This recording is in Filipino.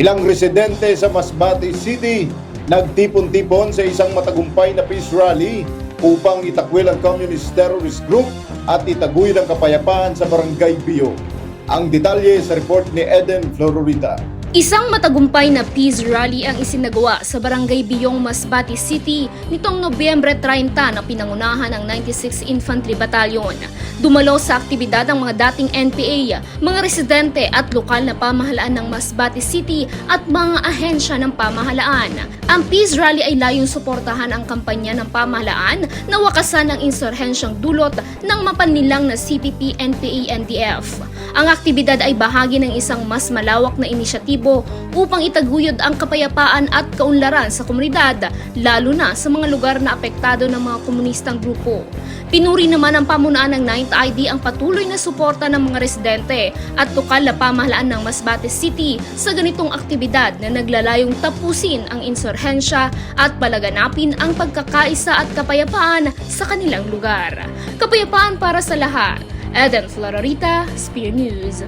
Ilang residente sa Masbate City nagtipon-tipon sa isang matagumpay na peace rally upang itakwil ang communist terrorist group at itaguyod ang kapayapaan sa barangay Bio. Ang detalye sa report ni Eden Flororita. Isang matagumpay na peace rally ang isinagawa sa Barangay Biyong, Masbate City nitong Nobyembre 30 na pinangunahan ng 96 Infantry Battalion. Dumalo sa aktibidad ang mga dating NPA, mga residente at lokal na pamahalaan ng Masbate City at mga ahensya ng pamahalaan. Ang peace rally ay layong suportahan ang kampanya ng pamahalaan na wakasan ang insurhensyang dulot ng mapannilang na CPP, NPA, NDF. Ang aktibidad ay bahagi ng isang mas malawak na inisyatibo upang itaguyod ang kapayapaan at kaunlaran sa komunidad, lalo na sa mga lugar na apektado ng mga komunistang grupo. Pinuri naman ng pamunaan ng 9th ID ang patuloy na suporta ng mga residente at lokal na pamahalaan ng Masbate City sa ganitong aktibidad na naglalayong tapusin ang insurhensya at palaganapin ang pagkakaisa at kapayapaan sa kanilang lugar. Kapayapaan para sa lahat. Eden Florarita, Spear News.